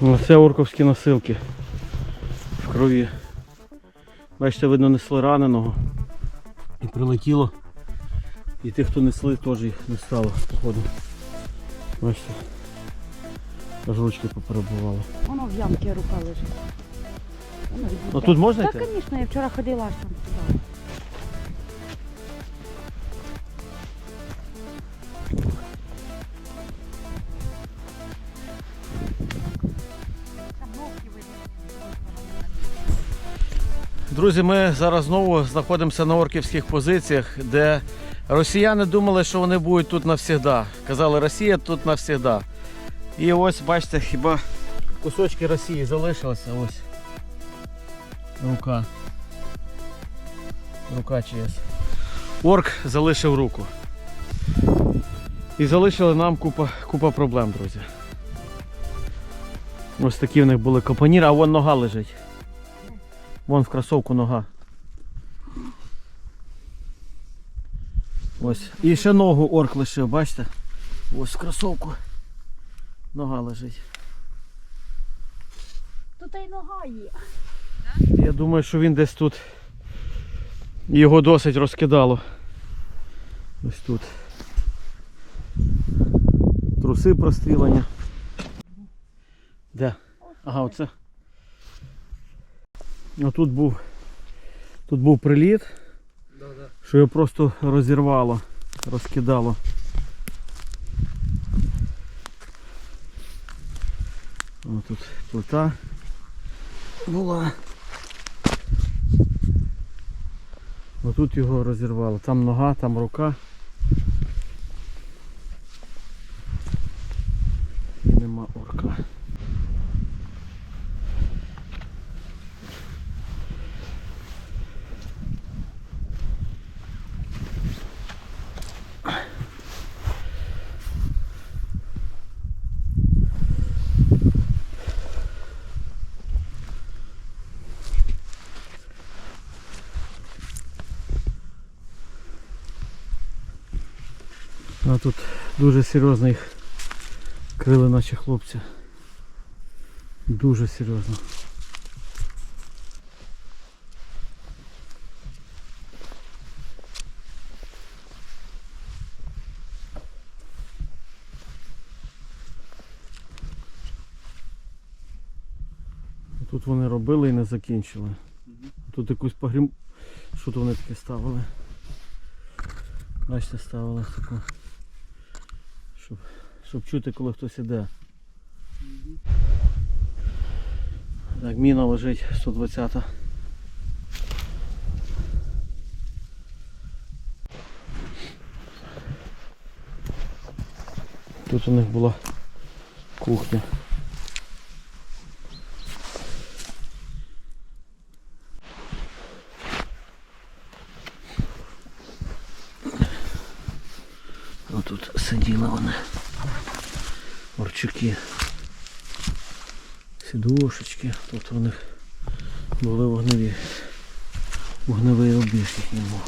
Ну, Це орковські носилки в крові. Бачите, видно, несли раненого. І прилетіло. І тих, хто несли, теж їх не стало, походу. Бачите. Аж ручки поперебували. Воно в ямці рука лежить. Воно. Ну тут можна Так, звісно, я вчора ходила аж там Друзі, ми зараз знову знаходимося на орківських позиціях, де росіяни думали, що вони будуть тут навсігда. Казали, Росія тут навсігда. І ось, бачите, хіба кусочки Росії залишилися. Ось. Рука. Рука чиясь. Орк залишив руку. І залишили нам купа, купа проблем, друзі. Ось такі в них були капоніри, а вон нога лежить. Вон в кросовку нога. Ось. І ще ногу орк лишив, бачите? Ось в кросовку. Нога лежить. Тут і нога є. Я думаю, що він десь тут. Його досить розкидало. Ось тут. Труси прострілені. Де? Ага, оце. Ну тут був. Тут був приліт. Що його просто розірвало, розкидало. О, тут плита була. Отут його розірвало. Там нога, там рука. А тут дуже серйозно їх крили наші хлопці. Дуже серйозно. Тут вони робили і не закінчили. Тут якусь погрім... Що то вони таке ставили? Бачите, ставили таку. Щоб, щоб чути, коли хтось іде. Так, міна лежить 120-та. Тут у них була кухня. Отут сиділи вони. Орчуки. Сідушечки. Тут у них були вогневі. Вогневий рубіж їхній був.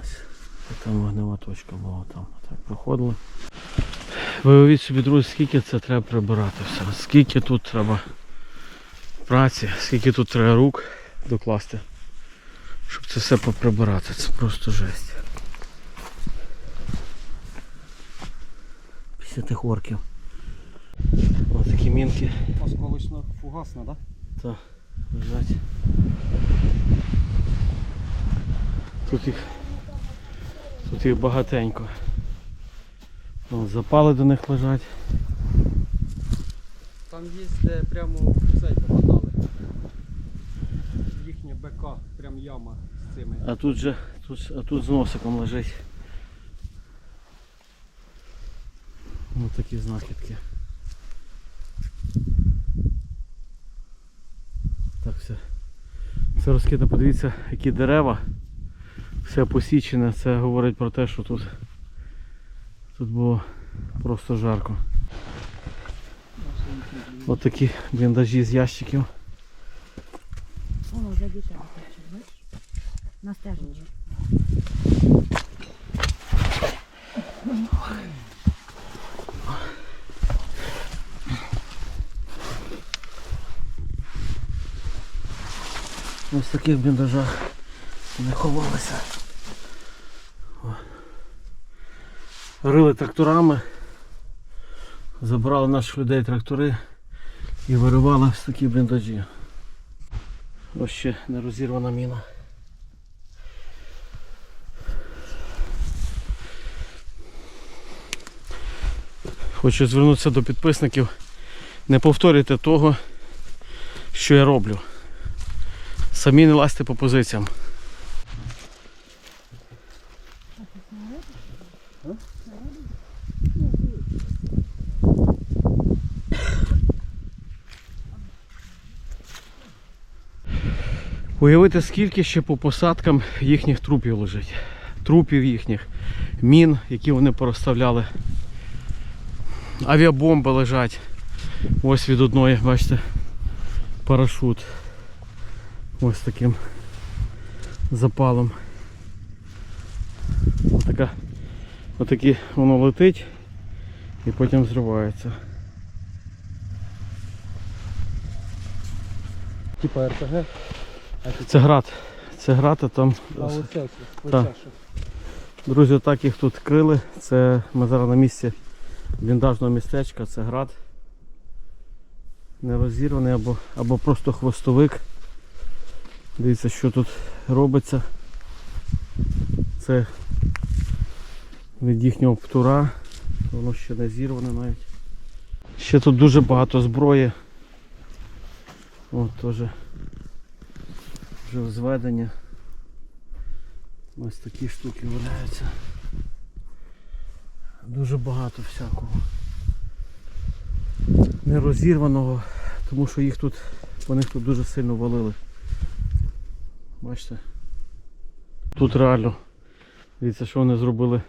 Ось. І там вогнева точка була там. Так, проходили. Ви уявіть собі, друзі, скільки це треба прибирати все. Скільки тут треба праці, скільки тут треба рук докласти щоб це все поприбирати. Це просто жесть. Після тих орків. Ось такі мінки Осколочно фугасна, да? та лежать. Тут їх тут їх багатенько. Вон, запали до них лежать. Там є де прямо в цей яма з цими. А тут же тут, а тут з носиком лежить. Ось такі знахідки. Так все. Все розкидно, подивіться, які дерева. Все посічене, це говорить про те, що тут, тут було просто жарко. Ось такі бліндажі з ящиків. Воно вже дітей? на стежечку. Ось таких бліндажах не ховалися. Рили тракторами, забрали наших людей трактори і виривали ось такі бліндажі. Ось ще не розірвана міна. Хочу звернутися до підписників. Не повторюйте того, що я роблю. Самі не лазьте по позиціям. Уявити, скільки ще по посадкам їхніх трупів лежить. Трупів їхніх, мін, які вони порозставляли. Авіабомби лежать. Ось від одної, бачите, парашут. Ось таким запалом. Отака, отакі воно летить і потім зривається. Типа РПГ. Це град. Це град, а там. А оце оце. Друзі, так їх тут крили. Це ми зараз на місці бліндажного містечка, це град. Не розірваний або, або просто хвостовик. Дивіться, що тут робиться. Це від їхнього птура. Воно ще не зірване навіть. Ще тут дуже багато зброї. От теж вже зведення. Ось такі штуки валяються. Дуже багато всякого. Нерозірваного, тому що їх тут, по них тут дуже сильно валили. Бачите? Тут реально. Дивіться, що вони зробили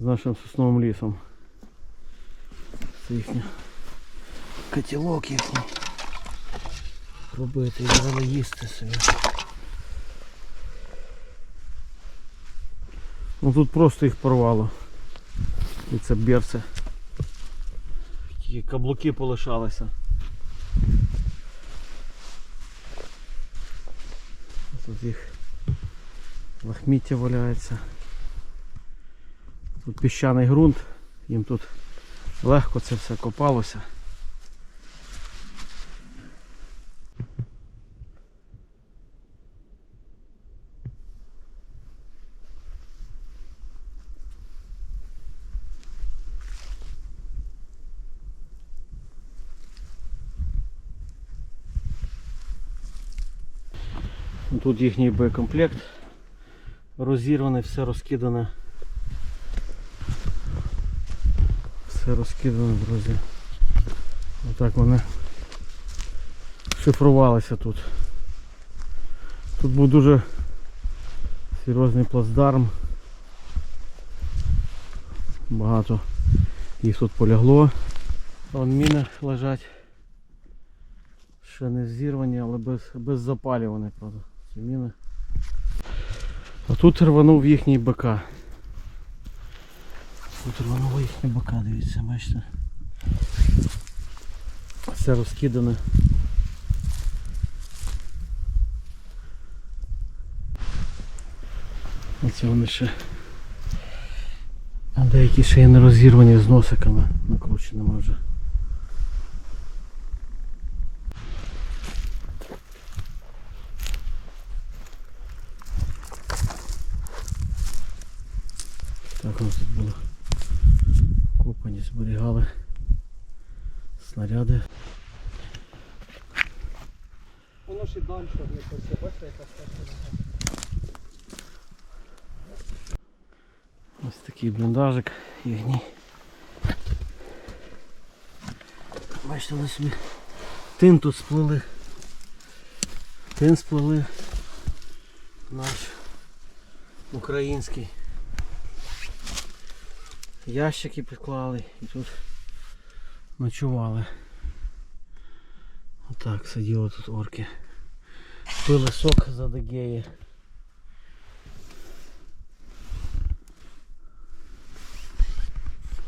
з нашим сосновим лісом. Це їхня котілок їхній. Робити і давали їсти собі. Ну тут просто їх порвало. І це берце. Тільки каблуки полишалися. Тут їх лахміття валяється. Тут піщаний ґрунт, їм тут легко це все копалося. Тут їхній боєкомплект розірваний, все розкидане. Все розкидане, друзі. Отак вони шифрувалися тут. Тут був дуже серйозний плацдарм. Багато їх тут полягло. Вон міни лежать. Ще не зірвані, але без, без запалів вони, правда, ці міни. А тут рванув їхній БК. Тут рванув їхній БК, дивіться, бачите. Все розкидане. Оце вони ще. А деякі ще є не розірвані з носиками накрученими вже. Так у нас тут було копані, зберігали снаряди. Воно ж і далі, якось, бачите, яка стежка. Ось такий бліндажик їхній. Бачите, вони собі тин тут сплили. Тин сплили наш український. Ящики підклали і тут ночували. Отак сиділи тут орки. Пили сок за Адегеї.